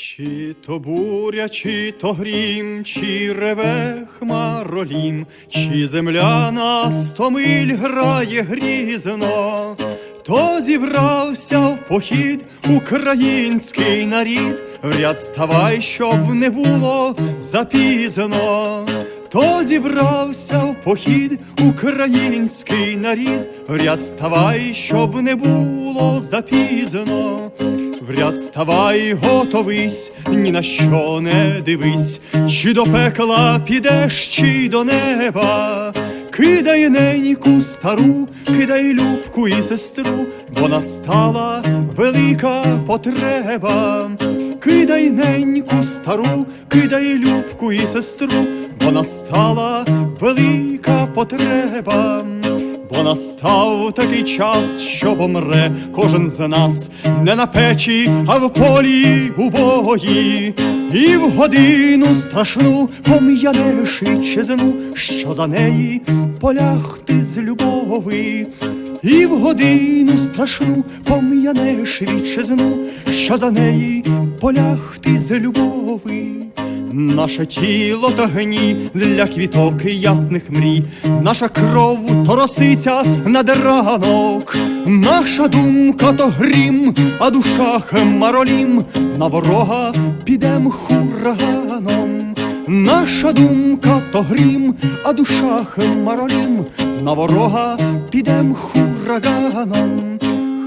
Чи то буря, чи то грім, чи реве хмаролім, чи земля на сто миль грає грізно, то зібрався в похід український нарід, в ряд ставай, щоб не було запізно. То зібрався в похід український нарід, в ряд ставай, щоб не було запізно. В ряд ставай, готовись, ні на що не дивись, чи до пекла підеш, чи до неба. Кидай неньку стару, кидай любку і сестру, бо настала велика потреба. Кидай неньку стару, кидай любку і сестру, бо настала велика потреба. Бо настав такий час, що помре кожен з нас. Не на печі, а в полі у бої, і в годину страшну пом'яне шичезну, що за неї полягти з любови, і в годину страшну пом'янеш вітчизну, що за неї полягти з любови. Наше тіло то гні для квіток ясних мрій, наша кров то росиця над ранок, наша думка то грім, а душа хмаролім, на ворога підем хураганом. Наша думка то грім, а душа хмаролім, на ворога підем хураганом.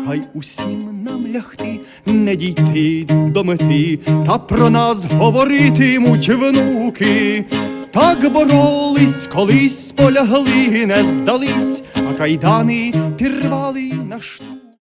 Хай усім нам лягти, не дійти до мети, та про нас говоритимуть внуки. Так боролись, колись полягли, не здались, а кайдани пірвали на штуки.